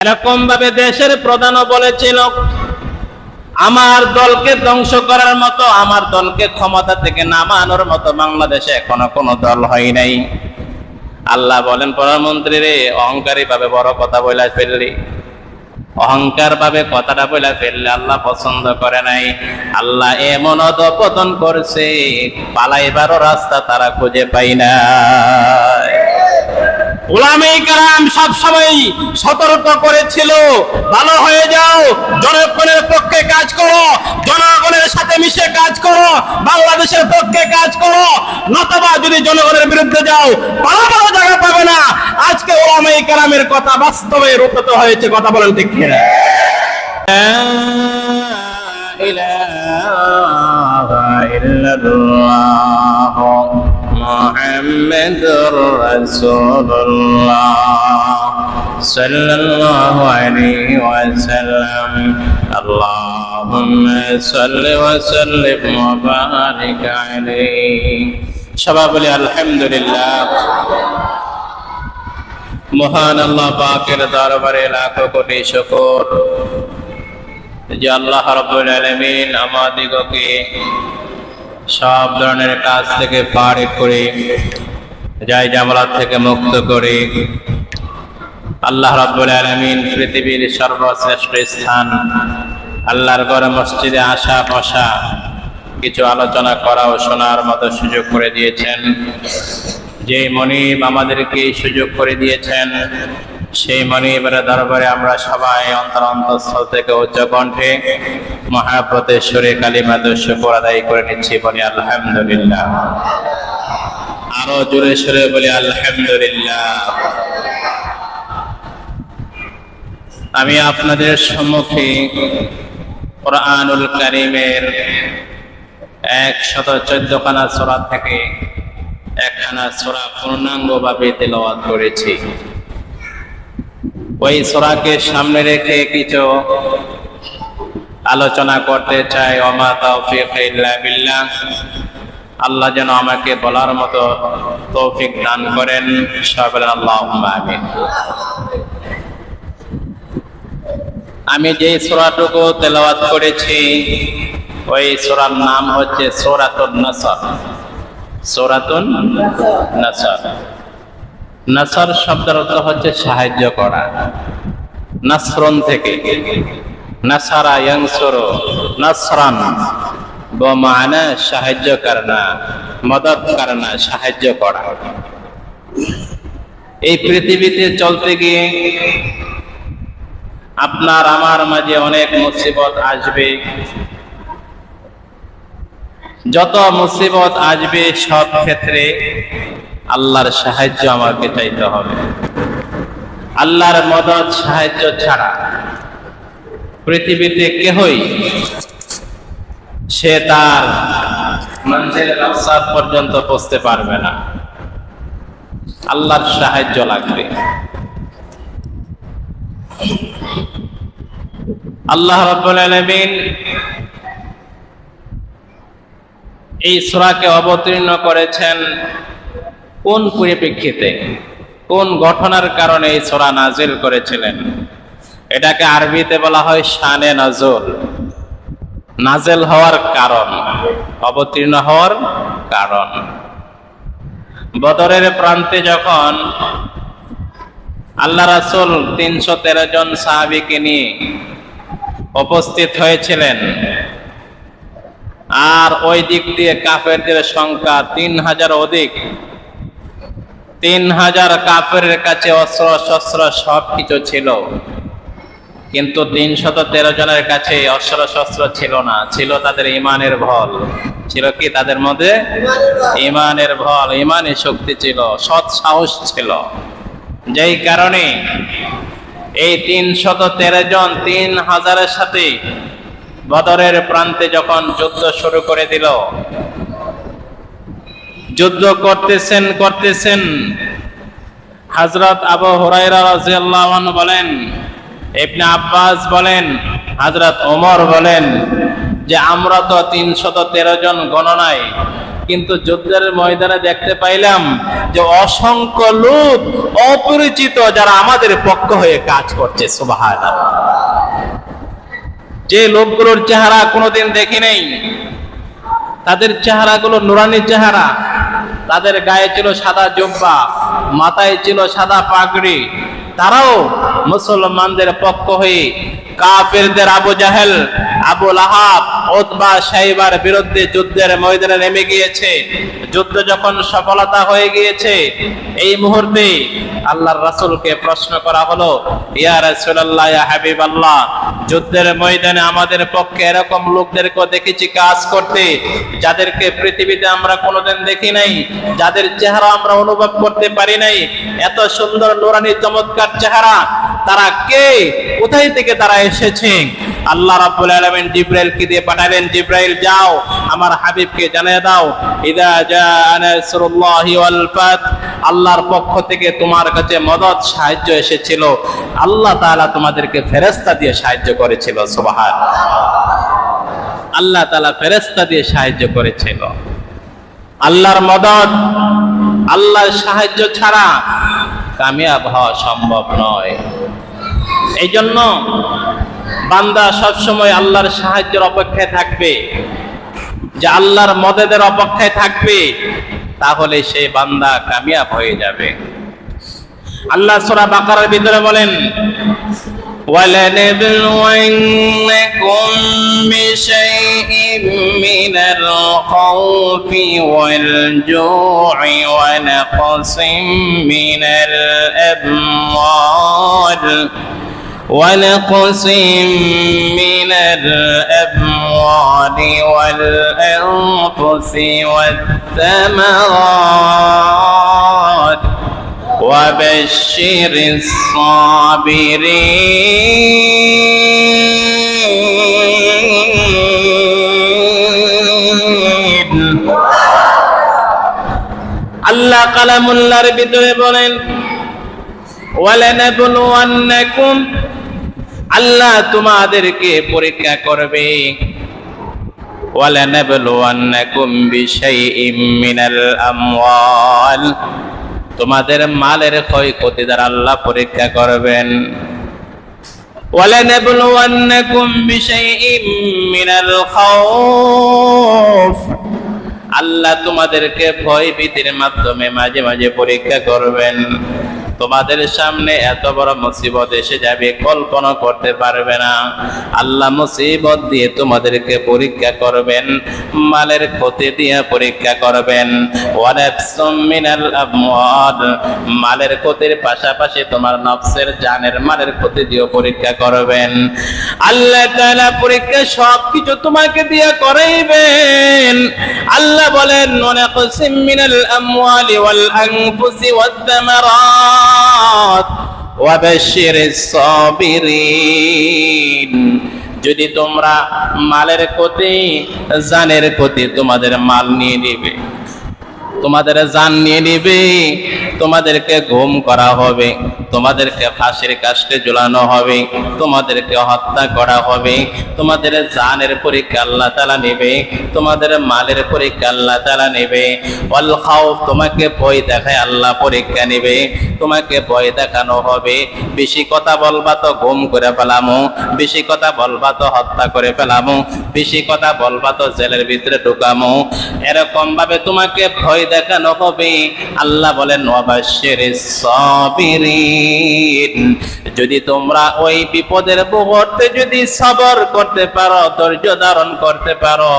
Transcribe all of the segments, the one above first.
এরকম ভাবে দেশের প্রধানও বলেছিল, আমার দলকে ধ্বংস করার মতো আমার দলকে ক্ষমতা থেকে নামানোর মতো বাংলাদেশে এখনও কোনো দল হয় নাই। আল্লাহ বলেন, প্রধানমন্ত্রী রে অহংকারী ভাবে বড় কথা বলে ফেললি। অহংকার ভাবে কথাটা বলে ফেললে আল্লাহ পছন্দ করে নাই। আল্লাহ এমন অধপতন করছে, পালাইবারও রাস্তা তারা খুঁজে পাই না ওলামে কারাম সবসময় সতর্ক করেছিল, ভালো হয়ে যাও, জনগণের পক্ষে কাজ করো, জনগণের সাথে মিশে কাজ করো, বাংলাদেশের পক্ষে কাজ করো, নতবা যদি জনগণের বিরুদ্ধে যাও, ভালো ভালো জায়গা পাবে না। আজকে ওলামে কারামের কথা বাস্তবে রূপত হয়েছে, কথা বলেন ঠিক কিনা? محمد رسول الله صلى الله عليه وسلم اللهم صل وسلم وبارك عليه সবাই বলি আলহামদুলিল্লাহ মহান আল্লাহ পাকের দরবারে লাখো কোটি শুকর যে আল্লাহ রব্বুল আলামিন আমাদিগকে সব ধরনের কাজ থেকে পারে করে, যাই জামালাত থেকে মুক্ত করে। আল্লাহ রাব্বুল আলামিন পৃথিবীর সর্বশ্রেষ্ঠ স্থান, আল্লাহর ঘরে মসজিদে আসা বসা, কিছু আলোচনা করা ও শোনার মতো সুযোগ করে দিয়েছেন। যে মনিব আমাদেরকে সুযোগ করে দিয়েছেন সেই মনিবের দরবারে আমরা সবাই অন্তর অন্তঃস্থল থেকে উচ্চ কণ্ঠে মহাপ্রতের সুরে কালিমা আদায় করে নিচ্ছি বলি আলহামদুলিল্লাহ। আরও জোরে সুরে বলি আলহামদুলিল্লাহ। আমি আপনাদের সম্মুখে কোরআনুল কারিমের একশত চোদ্দ খানা সোরা থেকে একখানা সোরা পূর্ণাঙ্গ ভাবে তেলাওয়াত করেছি। ওই সোরাকে সামনে রেখে কিছু আলোচনা করতে চাই। অমা তৌফিক বিল্লাহ। আল্লাহ যেন আমাকে বলার মতো তৌফিক দান করেন। সবাই আল্লাহ আমিন। আমি যে সোরাটুকু তেলাওয়াত করেছি, ওই সোরার নাম হচ্ছে সোরাতুন নাসর। সোরাতুন নাসর। নাসর শব্দের অর্থ হচ্ছে সাহায্য করা। নাসরন থেকে। নাসারা ইয়াংসর নাসরান। বমানা সাহায্য করনা মদত করনা সাহায্য করা। এই পৃথিবীতে চলতে গিয়ে আপনার, আমার মাঝে অনেক মুসিবত আসবে। যত মুসিবত আসবে সব ক্ষেত্রে আল্লাহর সাহায্য আমাকে চাইতে হবে। আল্লাহর মদত, সাহায্য ছাড়া পৃথিবীতে কেহই সে তার মঞ্জিলের রাস্তার পর্যন্ত পৌঁছতে পারবে না। আল্লাহর সাহায্য লাগবে। আল্লাহ রাব্বুল আলামিন এই সূরাকে অবতীর্ণ করেছেন। কোন পরিপ্রেক্ষিতে? কোন ঘটনার কারণে এই সূরা নাজিল করেছিলেন? এটাকে আরবিতে বলা হয় শানে নজল নাজেল হওয়ার কারণ, অবতীর্ণ হওয়ার কারণ। বদরের প্রান্তে যখন আল্লাহ রাসুল তিনশো তেরো জন সাহাবিকে নিয়ে উপস্থিত হয়েছিলেন, আর ওই দিক দিয়ে কাফেরদের সংখ্যা তিন হাজার অধিক তিন হাজার কাফের কাছে অস্ত্র শস্ত্র সব কিছু ছিল। কিন্তু তিনশত তেরো জনের কাছে অস্ত্র শস্ত্র ছিল না। ছিল তাদের ইমানের ভল। ছিল কি তাদের মধ্যে? ইমানের ভল ইমানের শক্তি ছিল, সৎ সাহস ছিল। যেই কারণে এই তিনশত তেরো জন তিন হাজারের সাথে বদরের প্রান্তে যখন যুদ্ধ শুরু করে দিল যুদ্ধ করতেছেন করতেছেন। হজরত আবু হুরাইরা বলেন, ইবনে আব্বাস বলেন হজরত ওমর বলেন যে আমরা তো তিনশত তেরো জন গণনায়, কিন্তু যুদ্ধের ময়দানে দেখতে পাইলাম যে অসংখ্য লোক অপরিচিত যারা আমাদের পক্ষ হয়ে কাজ করছে সুবাহান যে লোকগুলোর চেহারা কোনোদিন দেখি নেই, তাদের চেহারাগুলো নুরানির চেহারা তাদের গায়ে ছিল সাদা জব্বা মাথায় ছিল সাদা পাগড়ি। তারাও মুসলমানদের পক্ষ হয়ে কাফেরদের আবু জাহেল, আবু লাহাব ওতবা সাইবার বিরুদ্ধে যুদ্ধের ময়দানে নেমে গিয়েছে। যুদ্ধ যখন সফলতা হয়ে গিয়েছে, এই মুহূর্তে আল্লাহর রাসূলকে প্রশ্ন করা হলো, ইয়া রাসূলুল্লাহ, ইয়া হাবিবাল্লাহ, যুদ্ধের ময়দানে আমাদের পক্ষে এরকম লোকদেরকে দেখেছি কাজ করতে, যাদেরকে পৃথিবীতে আমরা কোনোদিন দেখি নাই, যাদের চেহারা আমরা অনুভব করতে পারি নাই। এত সুন্দর নুরানি চমৎকার চেহারা তারা কে? কোথায় থেকে তারা এসেছে? আল্লাহ রাব্বুল আলামিন জিব্রাইলকে দিয়ে পাঠালেন জিব্রাইল, যাও, আমার হাবিবকে জানিয়ে দাও, ইদা জাআ নাসরুল্লাহি ওয়াল ফাত আল্লাহর পক্ষ থেকে তোমার কাছে মদত, সাহায্য এসেছিল। আল্লাহ তাআলা তোমাদেরকে ফেরেশতা দিয়ে সাহায্য করেছিল সুবহান আল্লাহ তাআলা ফেরেশতা দিয়ে সাহায্য করেছিল। আল্লাহর মদত, আল্লাহর সাহায্য ছাড়া কামিয়াব হওয়া সম্ভব নয়। এই জন্য বান্দা সবসময় আল্লাহর সাহায্যের অপেক্ষায় থাকবে যে আল্লাহর মদদের অপেক্ষায় থাকবে তাহলে সেই বান্দা কামিয়াব হয়ে যাবে আল্লাহ সূরা বাকারার ভিতরে বলেন ولنبلونكم بشيء من الخوف والجوع ونقص من الأموال ونقص من الأموال والأنفس والثمرات وبشر الصابرين আল্লাহ কালামুল্লাহর ভিতরে বলেন ওয়ালানাবলুওয়ান্নাকুম আল্লাহ তোমাদেরকে পরীক্ষা করবে। তোমাদের মালের ক্ষয়ক্ষতি দ্বারা আল্লাহ পরীক্ষা করবেন। আল্লাহ তোমাদেরকে ভয় ভীতির মাধ্যমে মাঝে মাঝে পরীক্ষা করবেন। তোমাদের সামনে এত বড় মুসিবত এসে যাবে, কল্পনা করতে পারবে না। আল্লাহ মুসিবত দিয়ে তোমাদেরকে পরীক্ষা করবেন, মালের ক্ষতি দিয়ে পরীক্ষা করবেন। মালের ক্ষতির পাশাপাশি তোমার নফসের জানের মালের ক্ষতি দিয়েও পরীক্ষা করবেন। আল্লাহ তাআলা পরীক্ষা সবকিছু তোমাকে দিয়ে করাইবেন। আল্লাহ বলেন মিনাল আমওয়ালি ওয়াল আনফুসি ওয়াত যদি তোমরা মালের ক্ষতি জানের ক্ষতি তোমাদের মাল নিয়ে নিবে। তোমাদের জান নিয়ে নিবে। তোমাদেরকে ঘুম করা হবে, তোমাদেরকে ফাঁসির কাস্টে ঝুলানো হবে, তোমাদেরকে হত্যা করা হবে, তোমাদের জানের পরীক্ষা আল্লাহ তালা নেবে, তোমাদের মালের পরীক্ষা আল্লাহ তালা নেবে। অল খাও তোমাকে ভয় দেখায় আল্লাহ পরীক্ষা নেবে, তোমাকে ভয় দেখানো হবে। বেশি কথা বলবা তো ঘুম করে ফেলামো, বেশি কথা বলবা তো হত্যা করে ফেলামো, বেশি কথা বলবা তো জেলের ভিতরে ঢুকামো। এরকম ভাবে তোমাকে ভয় দেখানো হবে। আল্লাহ বলেন যদি তোমরা ওই বিপদের মুহূর্তে যদি সবর করতে পারো, ধৈর্য ধারণ করতে পারো,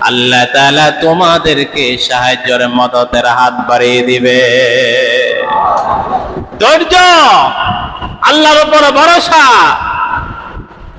আল্লাহ তালা তোমাদেরকে সাহায্যের মদতের হাত বাড়িয়ে দিবে। ধৈর্য! আল্লাহর উপর ভরসা!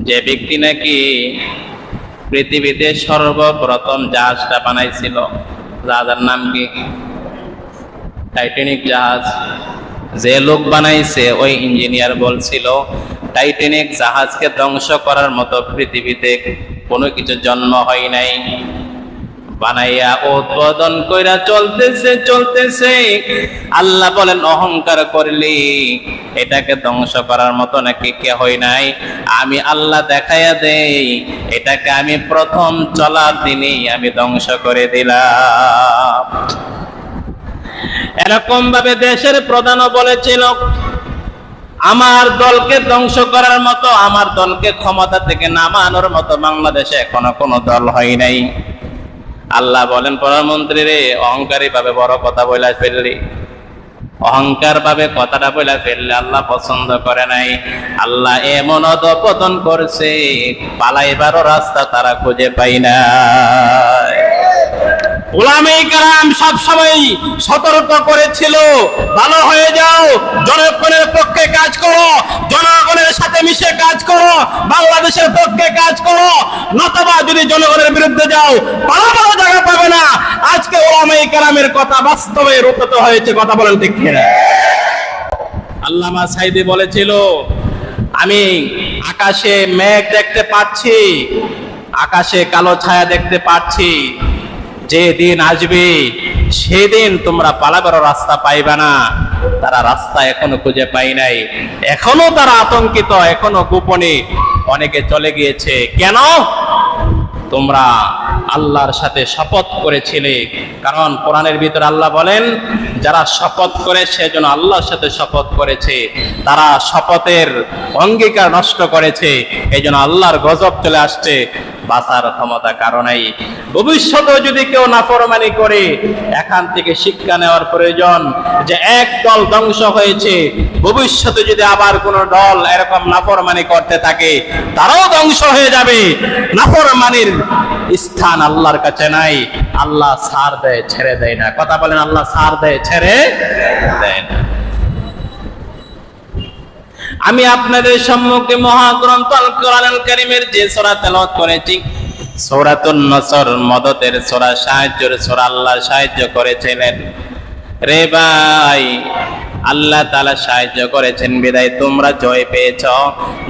যে ব্যক্তি নাকি পৃথিবীতে সর্বপ্রথম জাহাজটা বানাইছিল রাজার নাম কি? টাইটানিক জাহাজ। যে লোক বানাইছে, ওই ইঞ্জিনিয়ার বলছিল টাইটানিক জাহাজকে ধ্বংস করার মতো পৃথিবীতে কোনো কিছু জন্ম হয় নাই। বানাইয়া উদ্বোধন কইরা চলতেছে চলতেছে। আল্লাহ বলেন, অহংকার করলি, এটাকে ধ্বংস করার মতো নাকি কে হয় নাই। আমি আল্লাহ দেখাইয়া দেই, এটাকে আমি প্রথম চলার দিনই আমি ধ্বংস করে দিলাম। এরকম ভাবে দেশের প্রধানও বলেছিল, আমার দলকে ধ্বংস করার মতো, আমার দলকে ক্ষমতা থেকে নামানোর মতো বাংলাদেশে এখনও কোনো দল হয় নাই। আল্লাহ বলেন প্রধানমন্ত্রী রে অহংকারী ভাবে বড় কথা বইলা ফেললি। অহংকার ভাবে কথাটা বইলা ফেললে আল্লাহ পছন্দ করে নাই। আল্লাহ এমন অধপতন করছে, পালাইবারও রাস্তা তারা খুঁজে পাই না ওলামে কারাম সব সময় সতর্ক করেছিল, ভালো হয়ে যাও, জনগণের পক্ষে কাজ করো, জনগণের সাথে মিশে কাজ করো, বাংলাদেশের পক্ষে কাজ করো, নতবা যদি জনগণের বিরুদ্ধে যাও, ভালো ভালো জায়গা পাবে না। আজকে ওলামে কারামের কথা বাস্তবে রূপিত হয়েছে, কথা বলেন ঠিক আল্লামা সাইদি বলেছিল, আমি আকাশে মেঘ দেখতে পাচ্ছি, আকাশে কালো ছায়া দেখতে পাচ্ছি। যে দিন আসবে, সেদিন তোমরা পালাবার রাস্তা পাইবে না। তারা রাস্তা এখনও খুঁজে পাই নাই। এখনও তারা আতঙ্কিত, এখনও গোপনে অনেকে চলে গিয়েছে। কেন? তোমরা আল্লাহর সাথে শপথ করেছিলে। কারণ কোরআনের ভিতরে আল্লাহ বলেন, যারা শপথ করে, সেজন্য আল্লাহর সাথে শপথ করেছে। তারা শপথের অঙ্গীকার নষ্ট করেছে। এই জন্য আল্লাহর গজব চলে আসছে। বাঁচার ক্ষমতা কারণেই ভবিষ্যতেও যদি কেউ নাফরমানি করে, এখান থেকে শিক্ষা নেওয়ার প্রয়োজন যে এক দল ধ্বংস হয়েছে। ভবিষ্যতে যদি আবার কোন দল এরকম নাফরমানি করতে থাকে, তারাও ধ্বংস হয়ে যাবে। নাফরমানির স্থান আল্লাহর কাছে নাই। আল্লাহ সার দেয়, ছেড়ে দেয় না। কথা বলেন, আল্লাহ সার দেয়, ছেড়ে দেয় না। আমি আপনাদের সম্মুখে মহাগ্রন্থ আল কোরআনুল কারীমের যে সূরা তেলাওয়াত করেছি, সূরাতুন নসর, মদতের সূরা, সাহায্যের সূরা আল্লাহ সাহায্য করেছিলেন। রে ভাই আল্লাহ তালা সাহায্য করেছেন। বিদায়, তোমরা জয় পেয়েছ।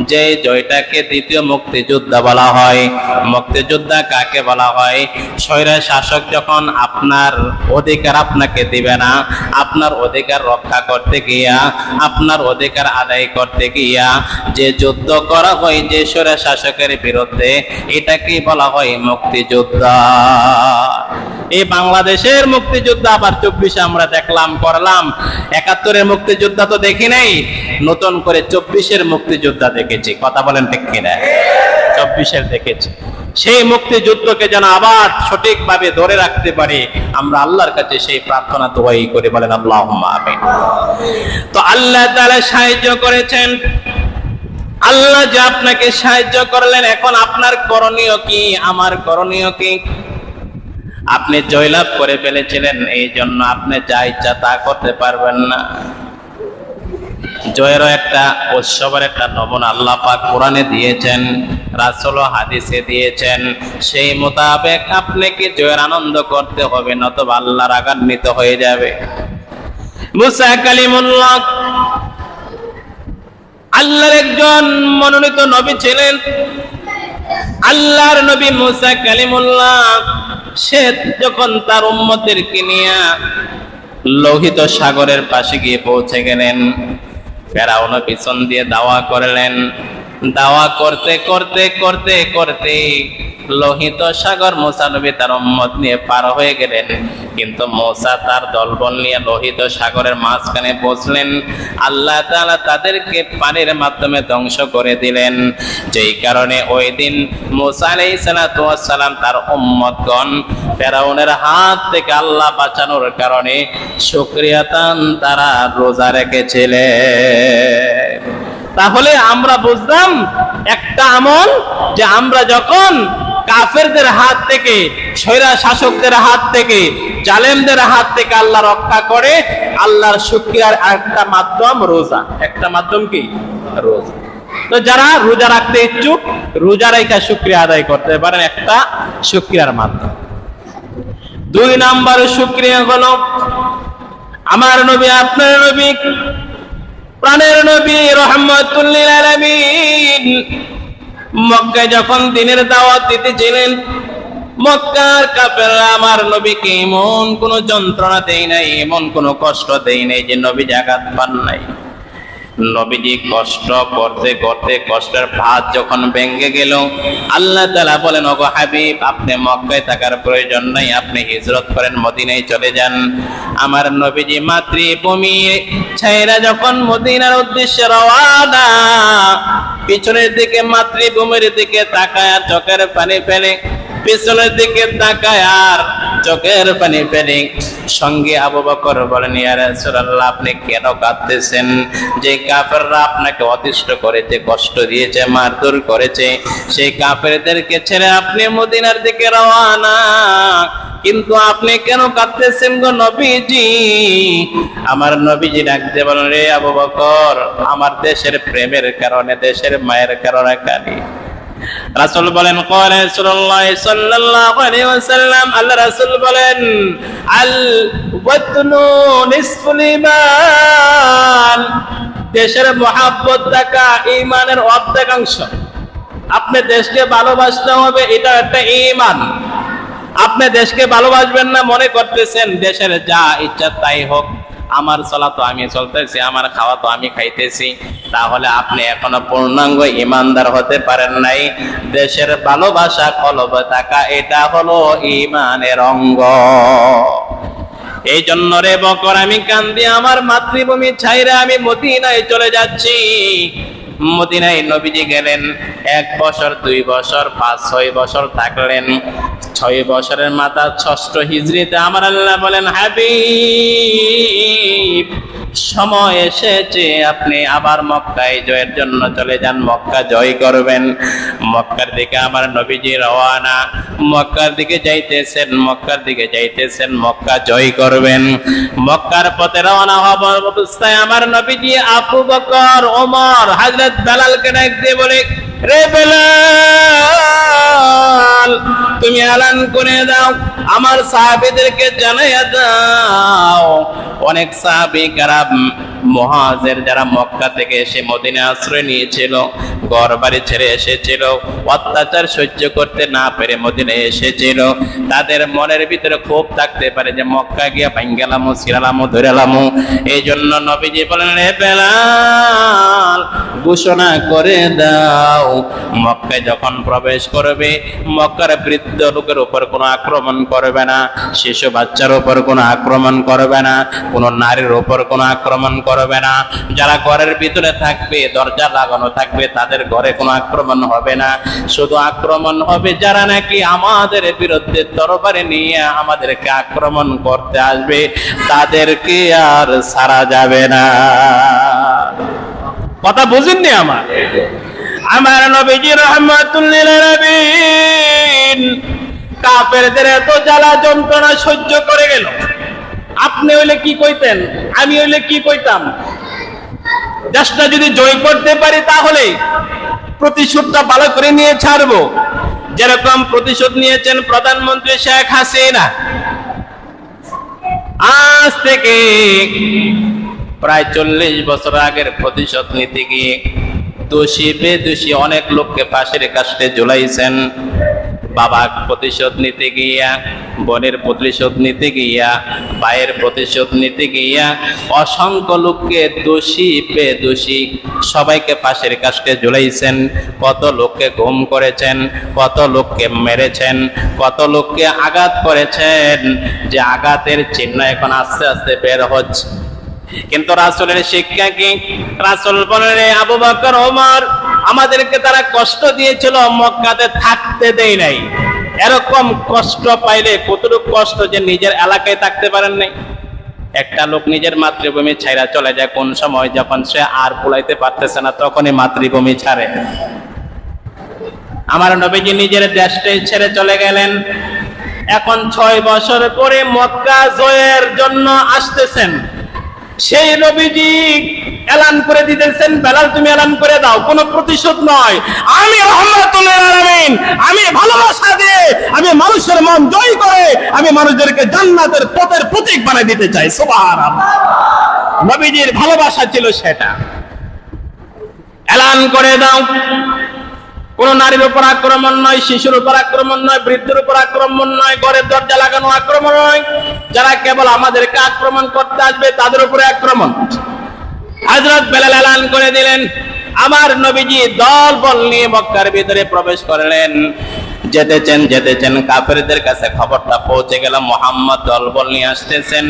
যে জয়টাকে দ্বিতীয় মুক্তিযোদ্ধা বলা হয়। মুক্তিযোদ্ধা কাকে বলা হয়? স্বৈরা শাসক যখন আপনার অধিকার আপনাকে দিবে না, আপনার অধিকার রক্ষা করতে গিয়া, আপনার অধিকার আদায় করতে গিয়া, যে যুদ্ধ করা হয় যে স্বৈরা শাসকের বিরুদ্ধে এটাকেই বলা হয় মুক্তিযোদ্ধা। এই বাংলাদেশের মুক্তিযোদ্ধা আবার চব্বিশে আমরা দেখলাম করলাম মুক্তিযোদ্ধা তো দেখি নাই, নতুন করে চব্বিশের মুক্তিযোদ্ধা দেখেছি। কথা বলেন ঠিক কিনা? চব্বিশের দেখেছি। সেই মুক্তিযুদ্ধকে যেন আবার সঠিকভাবে ধরে রাখতে পারে, আমরা আল্লাহর কাছে সেই প্রার্থনা দোয়াই করে, বলেন আল্লাহ তো আল্লাহ তাআলা সাহায্য করেছেন। আল্লাহ যে আপনাকে সাহায্য করলেন, এখন আপনার করণীয় কি? আমার করণীয় কি? আপনি জয়লাভ করে ফেলেছিলেন এই জন্য আপনি যা ইচ্ছা তা করতে পারবেন না। জয়েরও একটা উৎসবের একটা নমুনা আল্লাহ পাক কোরআনে দিয়েছেন, রাসূল হাদিসে দিয়েছেন। সেই মোতাবেক আপনাকে জয়ের আনন্দ করতে হবে, নতুবা আল্লাহ রাগান্বিত হয়ে যাবে? আল্লাহর একজন মনোনীত নবী ছিলেন। আল্লাহর নবী মুসা কালিমুল্লাহ, সে যখন তার উম্মতের কিনিয়া লোহিত সাগরের পাশে গিয়ে পৌঁছে গেলেন ফেরাউন পিছন দিয়ে দাওয়া করলেন। দাওয়া করতে করতে করতে করতে লোহিত সাগর মোসা নবী তার উম্মত নিয়ে পার হয়ে গেলেন। কিন্তু মোসা তার দলবল নিয়ে লোহিত সাগরের মাঝখানে বসলেন। আল্লাহ তাআলা তাদেরকে পানির মাধ্যমে ধ্বংস করে দিলেন। যেই কারণে ওই দিন মোসা আলাইহিস সালাতু ওয়াস সালাম তার উম্মতগণ ফেরাউনের হাত থেকে আল্লাহ বাঁচানোর কারণে শুকরিয়াতান তারা রোজা রেখেছিলেন। তাহলে আমরা বুঝলাম একটা আমল যে আমরা যখন কাফেরদের হাত থেকে, স্বৈরা শাসকদের হাত থেকে, জালেমদের হাত থেকে আল্লাহ রক্ষা করে, আল্লাহর শুক্রিয়ার একটা মাধ্যম রোজা। একটা মাধ্যম কি? রোজা। তো যারা রোজা রাখতে ইচ্ছুক রোজা রেখা শুক্রিয়া আদায় করতে পারেন একটা শুক্রিয়ার মাধ্যম। দুই নাম্বার শুক্রিয়া হলো, আমার নবী, আপনার নবী প্রাণের নবী রহমতুল্লিল আলমিন মক্কায় যখন দিনের দাওয়াত দিতেছিলেন, মক্কার কাফেররা আমার নবীকে এমন কোন যন্ত্রণা দেয় নাই, এমন কোন কষ্ট দেয় নাই যে নবী জাগাত পান নাই। নবীজি কষ্ট করতে করতে কষ্টের ভাত যখন ভেঙে গেল, আল্লাহ তালা বলেন, ওগো হাবিব, আপনি মক্কায় থাকার প্রয়োজন নাই, আপনি হিজরত করেন, মদিনায় চলে যান। আমার নবীজি মাতৃভূমি ছাইরা যখন মদিনার উদ্দেশ্যে রওয়ানা পিছনের দিকে মাতৃভূমির দিকে তাকায় চোখের পানি ফেলে, পিছনের দিকে তাকায় আর চোখের পানি ফেলে। সঙ্গে আবু বকর বলেন, ইয়া রাসূলুল্লাহ, আপনি কেন কাঁদতেছেন? যে কাফেররা আপনাকে অতিষ্ঠ করেছে, কষ্ট দিয়েছে, মারধর করেছে, সেই কাফেরদেরকে ছেড়ে আপনি মদিনার দিকে রওনা কিন্তু আপনি কেন কাঁদতেছেন গো নবীজি? আমার নবীজি ডাকতে বলেন, রে আবু বকর, আমার দেশের প্রেমের কারণে, দেশের মায়ের কারণে কাঁদি। রাসুল বলেন কলে আল্লাহ বলেন, আল দেশের মহাব্বত ঈমানের অর্ধেকাংশ আপনি দেশকে ভালোবাসতে হবে, এটা একটা ইমান আপনি দেশকে ভালোবাসবেন না, মনে করতেছেন, দেশের যা ইচ্ছা তাই হোক। আমার চলা তো আমি চলতেছি, আমার খাওয়া তো আমি খাইতেছি। তাহলে আপনি এখনও পূর্ণাঙ্গ ইমানদার হতে পারেন নাই। দেশের ভালোবাসা, কলবে থাকা এটা হলো ইমানের অঙ্গ। এই জন্য রে বকর, আমি কান্দি আমার মাতৃভূমি ছাইরে আমি মদিনায় চলে যাচ্ছি। মদিনায় নবীজি গেলেন। এক বছর, দুই বছর, পাঁচ, ছয় বছর থাকলেন। ছয় বছরের মাথা ষষ্ঠ হিজড়িতে আমার আল্লাহ বলেন, হাবিব সময় এসেছে, আপনি আবার মক্কায় জয়ের জন্য চলে যান। মক্কা জয় করবেন। মক্কার দিকে আমার নবীজি রওয়ানা। মক্কার দিকে যাইতেছেন, মক্কার দিকে যাইতেছেন, মক্কা জয় করবেন। মক্কার পথে রওনা হবার অবস্থায় আমার নবীজি আবু বকর, ওমর, হযরত বেলালকে ডাক দিয়ে বলে রে বেলাল তুমি আলান করে দাও আমার সাহাবিদেরকে জানাইয়া দাও। অনেক সাহাবি কারাম মহাজের যারা মক্কা থেকে এসে মদিনে আশ্রয় নিয়েছিল ঘর বাড়ি ছেড়ে এসেছিল, অত্যাচার সহ্য করতে না পেরে মদিনে এসেছিল, তাদের মনের ভিতরে ক্ষোভ থাকতে পারে যে মক্কা গিয়া ভাঙ্গেলামো সিরালামো ধরেলামো এই জন্য নবীজি বলেন রে বেলাল, ঘোষণা করে দাও, মক্কায় যখন প্রবেশ করবে, মক্কার বৃদ্ধ লোকের উপর কোনো আক্রমণ করবে না, শিশু বাচ্চার উপর কোনো আক্রমণ করবে না, কোনো নারীর উপর কোনো আক্রমণ করবে না। যারা ঘরের ভিতরে থাকবে, দরজা লাগানো থাকবে, তাদের ঘরে কোনো আক্রমণ হবে না। শুধু আক্রমণ হবে যারা নাকি আমাদের বিরুদ্ধে তরবারে নিয়ে আমাদেরকে আক্রমণ করতে আসবে, তাদেরকে আর সারা যাবে না। কথা বুঝেননি আমার? আমার নবীজি রহমাতুল্লিল কাফেরদের এত জ্বালা যন্ত্রণা সহ্য করে গেল। আপনি হইলে কি কইতেন? আমি হইলে কি কইতাম? দেশটা যদি জয় করতে পারি তাহলে প্রতিশোধটা ভালো করে নিয়ে ছাড়বো। যেরকম প্রতিশোধ নিয়েছেন প্রধানমন্ত্রী শেখ হাসিনা। আজ থেকে প্রায় চল্লিশ বছর আগের প্রতিশোধ নিতে গিয়ে দোষী, বেদোষী অনেক লোককে ফাঁসির কাস্টে ঝুলাইছেন। বাবা প্রতিশোধ নিতে গিয়া, বোনের প্রতিশোধ নিতে গিয়া, ভাইয়ের প্রতিশোধ নিতে গিয়া অসংখ্য লোককে দোষী পে দোষী সবাইকে পাশের কাস্টে ঝুলাইছেন। কত লোককে ঘুম করেছেন, কত লোককে মেরেছেন, কত লোককে আঘাত করেছেন। যে আঘাতের চিহ্ন এখন আস্তে আস্তে বের হচ্ছে। কিন্তু রাসুলের শিক্ষা কি? রাসুল বলেন "রে আবু বকর, ওমর আমাদেরকে তারা কষ্ট দিয়েছিল, মক্কাতে থাকতে দেয় নাই। এরকম কষ্ট পাইলে কতটুকু কষ্ট যে নিজের এলাকায় থাকতে পারেন নাই? একটা লোক নিজের মাতৃভূমি ছাইরা চলে যায়, কোন সময় যখন সে আর কুলাইতে পারতেছে না, তখনই মাতৃভূমি ছাড়ে। আমার নবীজি নিজের দেশটাই ছেড়ে চলে গেলেন। এখন ছয় বছর পরে মক্কা জয়ের জন্য আসতেছেন। সেই নবীজি এলান করে দিতেছেন, বেলাল তুমি এলান করে দাও, কোনো প্রতিশোধ নয়। আমি আমি ভালোবাসা দিয়ে, আমি মানুষের মন জয় করে, আমি মানুষদেরকে জান্নাতের পথের প্রতীক বানিয়ে দিতে চাই, সুবহানাল্লাহ। নবীজির ভালোবাসা ছিল সেটা। এলান করে দাও কোন নারীর উপর আক্রমণ নয়, শিশুর উপর আক্রমণ নয়, বৃদ্ধের উপর আক্রমণ নয় ঘরের দরজা লাগানো আক্রমণ নয়। যারা কেবল আমাদেরকে আক্রমণ করতে আসবে, তাদের উপরে আক্রমণ। হযরত বেলাল এলান করে দিলেন, আমার নবীজি দল বল নিয়ে মক্কার ভিতরে প্রবেশ করলেন। যেতেছেন যেতেছেন, কাফেরদের কাছে খবরটা পৌঁছে গেল, মোহাম্মদ দলবল নিয়ে আসতেছেন।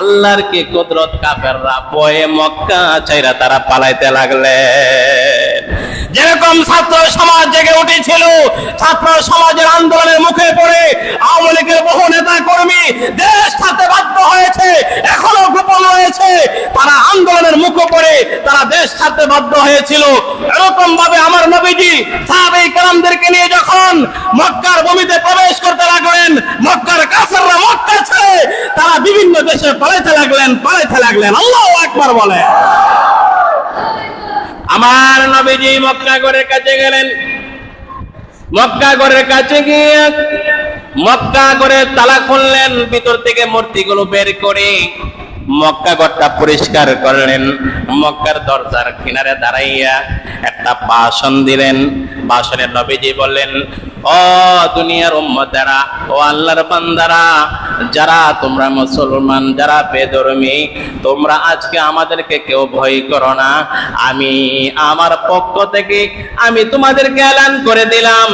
আল্লাহর কি কুদরত, কাফেররা বয়ে মক্কা চাইরা তারা পালাইতে লাগলেন। যেরকম ছাত্র সমাজ জেগে উঠেছিল, ছাত্র সমাজের আন্দোলনের মুখে পড়ে আওয়ামী লীগের বহু নেতা কর্মী দেশ ছাড়তে বাধ্য হয়েছে, এখনও গোপন রয়েছে। তারা আন্দোলনের মুখে পড়ে, তারা দেশ ছাড়তে বাধ্য হয়েছিল। এরকম ভাবে আমার নবীজি সাহাবাই কালামদেরকে নিয়ে যখন মক্কার ভূমিতে প্রবেশ করতে লাগলেন, মক্কার কাফেররা মক্কা ছেড়ে তারা বিভিন্ন দেশে পালাইতে লাগলেন পালাইতে লাগলেন। আল্লাহ একবার বলে। আমার নবীজি মক্কা ঘরের কাছে গেলেন। মক্কা ঘরের কাছে গিয়ে মক্কা করে তালা খুললেন, ভিতর থেকে মূর্তিগুলো বের করে মক্কা গড়টা পরিষ্কার করলেন। মক্কার দরজার কিনারে দাঁড়াইয়া একটা বাসন দিলেন। বাসনের নবীজি বললেন, ও দুনিয়ার উম্মতেরা, ও আল্লাহর বান্দারা, যারা তোমরা মুসলমান, যারা বেধর্মী, তোমরা আজকে আমাদেরকে কেউ ভয় করো না। আমি, আমার পক্ষ থেকে আমি তোমাদেরকে এলান করে দিলাম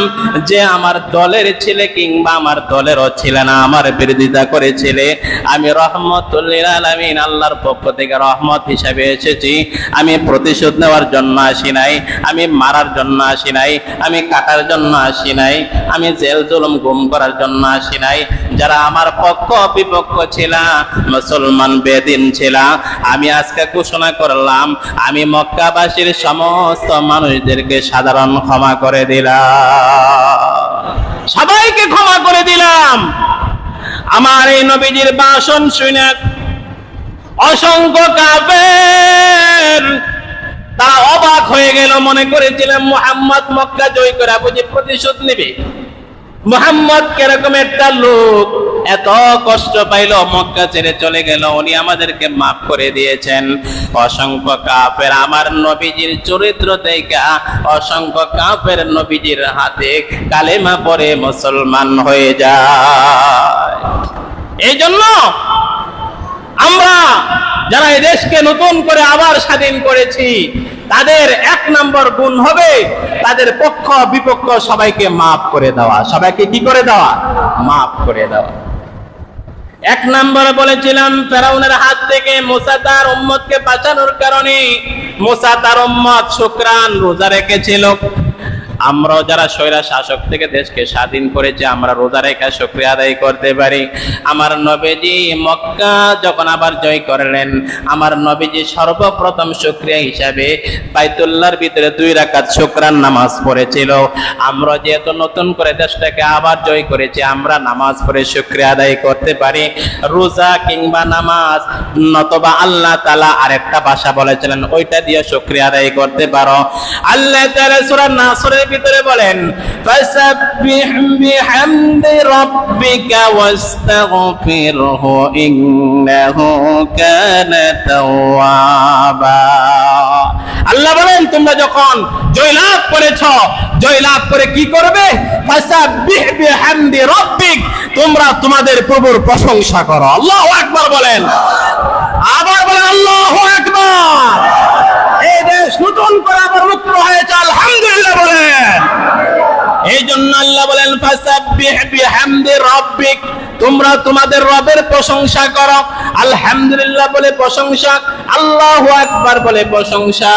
যে আমার দলের ছেলে কিংবা আমার দলেরও ছিল না, আমার বিরোধিতা করেছিলে আমি রহমতুল্লিল আলমিন, আল্লাহর পক্ষ থেকে রহমত হিসাবে এসেছি। আমি প্রতিশোধ নেওয়ার জন্য আসি নাই, আমি মারার জন্য আসি নাই, আমি কাটার জন্য আসি নাই, আমি জেল জুলুম গুম করার জন্য আসি নাই। যারা আমার পক্ষ বিপক্ষ ছিল, মুসলমান বেদিন ছিল, আমি আজকে ঘোষণা করলাম, আমি মক্কাবাসীর সমস্ত মানুষদেরকে সাধারণ ক্ষমা করে দিলাম। সবাইকে ক্ষমা করে দিলাম। আমার এই নবীজির বাসন শুনে অসংখ্য কাফের। তারা অবাক হয়ে গেল, মনে করেছিলাম মোহাম্মদ মক্কা জয় করে, বুঝি প্রতিশোধ নেবে। মোহাম্মদ কেরকম একটা লোক, এত কষ্ট পাইলো, মক্কা ছেড়ে চলে গেল, উনি আমাদেরকে মাফ করে দিয়েছেন। অসংখ্য কাফের, আমার নবীজির চরিত্র দেখা, অসংখ্য কাফের নবীজির হাতে কালেমা পরে মুসলমান হয়ে যায়। এই জন্য আমরা যারা দেশকে নতুন করে আবার স্বাধীন করেছি, তাদের এক নম্বর গুণ হবে তাদের পক্ষ বিপক্ষ সবাইকে মাফ করে দেওয়া। সবাইকে কি করে দেওয়া? মাফ করে দেওয়া। এক নম্বর বলেছিলাম, ফেরাউনের হাত থেকে মোসা তার উম্মতকে বাঁচানোর কারণে মোসা তার উম্মত শুক্রান রোজা রেখেছিল। আমরাও যারা স্বৈরা শাসক থেকে দেশকে স্বাধীন করেছে, আমরা রোজা রেখা শুক্রিয়া আদায় করতে পারি। আমার নবীজি মক্কা যখন আবার জয় করলেন, আমার নবীজি সর্বপ্রথম শুক্রিয়া হিসাবে বাইতুল্লাহর ভিতরে দুই রাকাত শুক্রান নামাজ পড়েছিল। আমরা যেহেতু নতুন করে দেশটাকে আবার জয় করেছি, আমরা নামাজ পড়ে শুক্রিয়া আদায় করতে পারি। রোজা কিংবা নামাজ, নতবা আল্লাহ তালা আরেকটা ভাষা বলেছিলেন, ওইটা দিয়ে শুক্রিয়া আদায় করতে পারো। আল্লাহ তাআলা সূরা নাসরের ভিতরে বলেন আল্লাহ বলেন, তোমরা যখন জয়লাভ করেছ, জয়লাভ করে কি করবে? তোমরা তোমাদের প্রভুর প্রশংসা করো। আল্লাহু আকবার বলেন। আবার বলেন, আল্লাহু আকবার। দেশ নতুন করে আবার মুক্ত হয়েছে আলহামদুলিল্লাহ বলেন। এই আল্লাহ বলেন রাব্বিক। তোমরা তোমাদের রবের প্রশংসা করো। আলহামদুলিল্লাহ বলে প্রশংসা, আল্লাহু আকবার বলে প্রশংসা।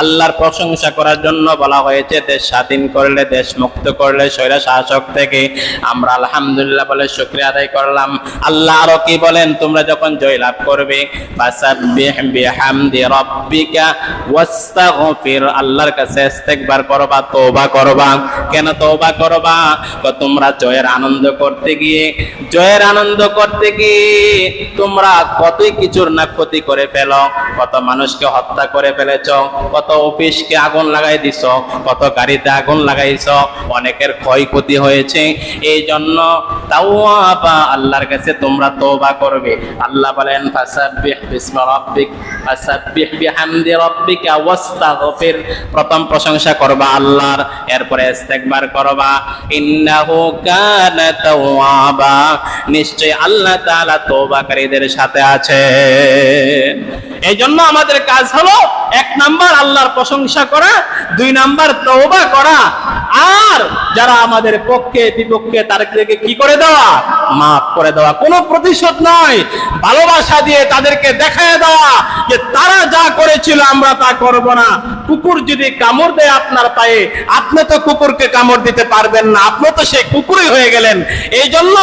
আল্লাহর প্রশংসা করার জন্য বলা হয়েছে, দেশ স্বাধীন করলে, দেশ মুক্ত করলে শাসক থেকে। আমরা আলহামদুলিল্লাহ বলে শুকরিয়া আদায় করলাম। আল্লাহ আরও কি বলেন, তোমরা যখন জয়লাভ করবে আল্লাহর কাছে ইস্তেগফার করবা, তওবা করবা। কেন তওবা করবা? তোমরা জয়ের আনন্দ করতে গিয়ে, জয়ের আনন্দ করতে গিয়ে তোমরা কতই কিছুর না ক্ষতি করে ফেলো, কত মানুষকে হত্যা করে ফেলেছ, কত অফিসকে আগুন লাগাই দিছ, কত গাড়িতে আগুন লাগাইছ, অনেকের ক্ষয়ক্ষতি হয়েছে। এই জন্য তাওয়াবা আল্লাহর কাছে তোমরা তওবা করবে। আল্লাহ বলেন প্রথম প্রশংসা করবা আল্লাহর। এরপরে ইস্তেগবার করবা ইন্নাহু কানা তাওয়াবা। নিশ্চয় আল্লাহ তাআলা তওবাকারীদের সাথে আছে। এই জন্য আমাদের কাজ হলো এক নাম্বার আল্লাহর প্রশংসা করা, দুই নাম্বার তওবা করা। আর যারা আমাদের পক্ষে, বিপক্ষে তাদেরকে কি করে দেওয়া? মাফ করে দেওয়া। কোনো প্রতিশোধ নয়। ভালোবাসা দিয়ে তাদেরকে দেখায় দেওয়া যে তারা যা করেছিল আমরা তা করব না। কুকুর যদি কামড় দেয় আপনার পায়ে, আপনি তো কুকুরকে কামড় দিতে পারবেন না। আপনি তো সেই কুকুরই হয়ে গেলেন। এই জন্য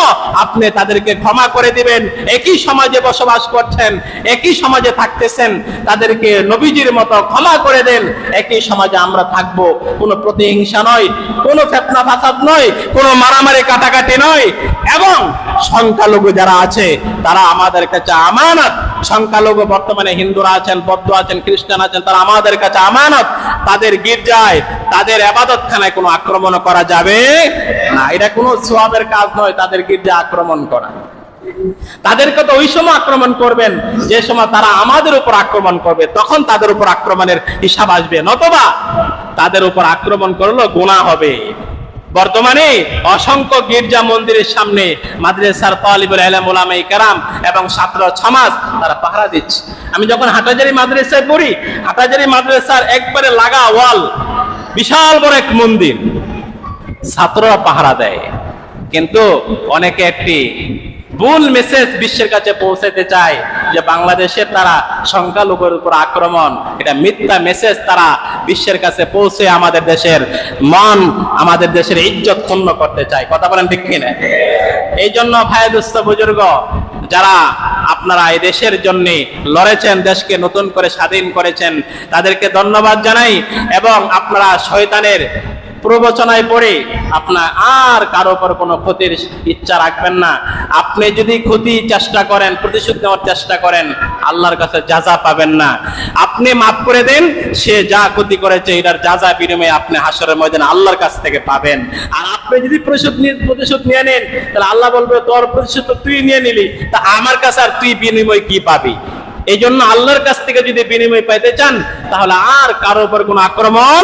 আপনি তাদেরকে ক্ষমা করে দিবেন। একই সমাজে বসবাস করছেন, একই সমাজে থাকতেছেন। তাদেরকে নবীজির মতো ক্ষমা করে দেন। একই সমাজে আমরা থাকব। কোনো প্রতিহিংসা নয়, কোনো ফেতনা ফাসাদ নয়, কোনো মারামারি কাটাকাটি নয়। এবং সংখ্যালঘু যারা আছে, তারা আমাদের কাছে আমানত। সংখ্যালঘু বর্তমানে হিন্দুরা আছেন, বৌদ্ধ আছেন, খ্রিস্টান আছেন, তারা আমাদের কাছে আমানত। তাদের গির্জায়, তাদের আবাদতখানায় কোনো আক্রমণ করা যাবে না। এটা কোনো সোয়াবের কাজ নয় তাদের গির্জায় আক্রমণ করা। তাদেরকে তো ওই সময় আক্রমণ করবেন, যে সময় তারা আমাদের উপর আক্রমণ করবে, তখন তাদের উপর আক্রমণের হিসাব আসবে। নতবা তাদের উপর আক্রমণ করল গুণা হবে। বর্তমানে অসংখ্য গির্জা মন্দিরের সামনে মাদ্রাসার তালিবুল আলম ওলামাই কারাম এবং ছাত্র সমাজ তারা পাহারা দিচ্ছে। আমি যখন হাটাজারি মাদ্রাসায় পড়ি, হাটাজারি মাদ্রাসার একবারে লাগা ওয়াল, বিশাল বড় এক মন্দির। ছাত্ররা পাহারা দেয়। কিন্তু অনেকে একটি ভুল মেসেজ বিশ্বের কাছে পৌঁছাতে চায় যে বাংলাদেশের তারা সংখ্যালঘুর উপর আক্রমণ, এটা মিথ্যা মেসেজ তারা বিশ্বের কাছে পৌঁছে আমাদের দেশের মন, আমাদের দেশের ইজ্জত ক্ষুণ্ণ করতে চায়। কথা বলেন ঠিক কিনা? এই জন্য ভাই দুস্থ বুজুর্গ, যারা আপনারা এই দেশের জন্য লড়েছেন, দেশকে নতুন করে স্বাধীন করেছেন, তাদেরকে ধন্যবাদ জানাই এবং আপনারা শয়তানের প্রবচনায় পড়ে আপনার আর কারও উপর কোনো ক্ষতির ইচ্ছা রাখবেন না। আপনি যদি ক্ষতি চেষ্টা করেন, প্রতিশোধ নেওয়ার চেষ্টা করেন, আল্লাহর কাছে যা যা পাবেন না। আপনি মাফ করে দেন, সে যা ক্ষতি করেছে, এটার যা যা বিনিময়ে আপনি হাসরের ময়দানে আল্লাহর কাছ থেকে পাবেন। আর আপনি যদি প্রতিশোধ নিয়ে প্রতিশোধ নিয়ে নেন, তাহলে আল্লাহ বলবে, তোর প্রতিশোধ তুই নিয়ে নিলি, তা আমার কাছে আর তুই বিনিময় কি পাবি? এই জন্য আল্লাহর কাছ থেকে যদি বিনিময় পাইতে চান, তাহলে আর কারও উপর কোনো আক্রমণ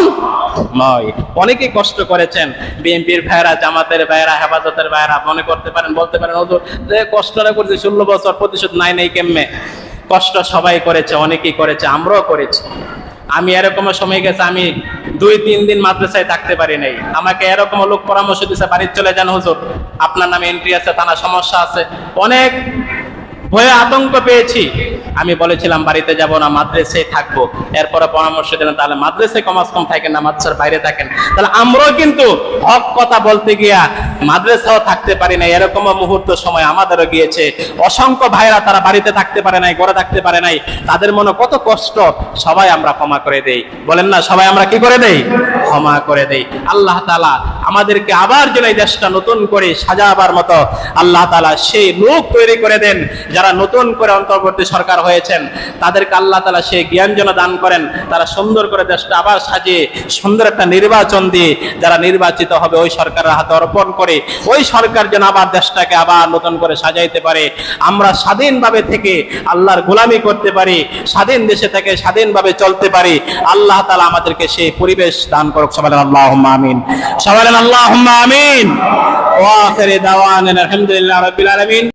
নয়। অনেকে কষ্ট করেছেন। বিএনপির ভাইরা জামাতের ভাইরা হেফাজতের ভাইরা মনে করতে পারেন, বলতে পারেন, হুজুর, যে কষ্টটা করছে, ষোলো বছর প্রতিশোধ নাই নাই কেমনে? কষ্ট সবাই করেছে, অনেকেই করেছে, আমরাও করেছি। আমি এরকম সময় গেছে, আমি দুই, তিন দিন মাদ্রাসায় থাকতে পারি নাই। আমাকে এরকম লোক পরামর্শ দিছে বাড়ির চলে যান হুজুর। আপনার নামে এন্ট্রি আছে থানা সমস্যা আছে। অনেক ভয়ে আতঙ্ক পেয়েছি। আমি বলেছিলাম, বাড়িতে যাব না, মাদ্রাসায় থাকব। এরপরে পরামর্শ দিলেন, তাহলে মাদ্রাসায় কমাস কম থাকেন না, মাদ্রাসার বাইরে থাকেন। তাহলে আমরাও কিন্তু হক কথা বলতে গিয়া মাদ্রাসাও থাকতে পারি না এরকম মুহূর্ত সময় আমাদেরও গিয়েছে। অসংখ্য ভাইরা তারা বাড়িতে থাকতে পারে নাই, ঘরে থাকতে পারে নাই। তাদের মনে কত কষ্ট, সবাই আমরা ক্ষমা করে দেই। বলেন না, সবাই আমরা কি করে দেই? ক্ষমা করে দেই। আল্লাহ তালা আমাদেরকে আবার যেন এই দেশটা নতুন করে সাজাবার মতো আল্লাহ তালা সেই লোক তৈরি করে দেন যারা নতুন করে অন্তর্বর্তী সরকার হয়েছেন, তাদেরকে আল্লাহ তালা সেই জ্ঞান যেন দান করেন। তারা সুন্দর করে দেশটা আবার সাজিয়ে, সুন্দর একটা নির্বাচন দিয়ে যারা নির্বাচিত হবে, ওই সরকারের হাতে অর্পণ করে, ওই সরকার যেন আবার দেশটাকে আবার নতুন করে সাজাইতে পারে। আমরা স্বাধীনভাবে থেকে আল্লাহর গোলামি করতে পারি, স্বাধীন দেশে থেকে স্বাধীনভাবে চলতে পারি। আল্লাহ তালা আমাদেরকে সেই পরিবেশ দান করুক। সবাই আল্লাহ আমিন। সবাই আল্লাহ আমিন। ওয়া আখিরি দাওয়ানা আলহামদুলিল্লাহ রাব্বিল আলামিন।